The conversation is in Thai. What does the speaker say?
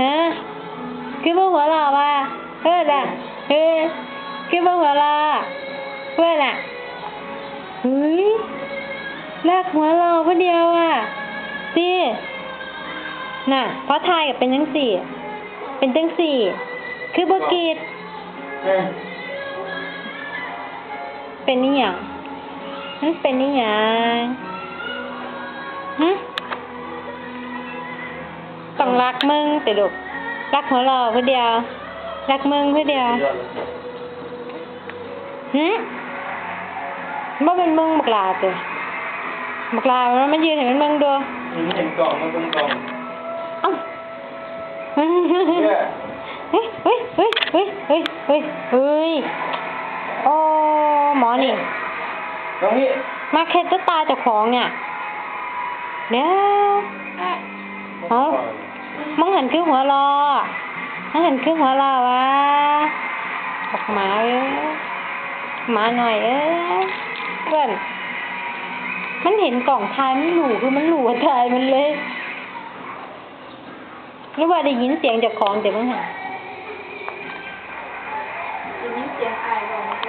ฮะคือบ่หัวเราะว่ะเฮ้ยน่ะเฮ้ยคือบ่หัวเราะเฮ้ยน่ะเฮ้ยลากหัวเราะผู้เดียวอะสิน่ะเพราะทายกับเป็นจังสี่ เป็นจังสี่ คือบกรีดเป็นนี่หยังมันเป็นนี่หยัง ต้องรักมึงแต่ลูกรักหัวเราะผู้เดียว รักมึงผู้เดียวยอดเลยหึบ่เป็นมึงบักลาติบักลามันมายืนให้มันมึงดูนี่เห็นกล่องมันเป็นกล่องเอ้าเนี่ยเฮ้ยเฮ้ยเฮ้ยเฮ้ยเฮ้ยเฮ้ยเฮ้ยโอ้หมอนี่น้องนี่มาเค็ดจะตายเจ้าของเนี่ยเดี๋ยวเอ้า มังหันคือหัวรอมังหันคือหัวรอวะออกมาเอ้ยหมาหน่อยเอ้ยเพื่อนมันเห็นกล่องทายมันหลูคือมันหลูทายมันเลยหรือว่าได้ยินเสียงจากของแต่มันหัน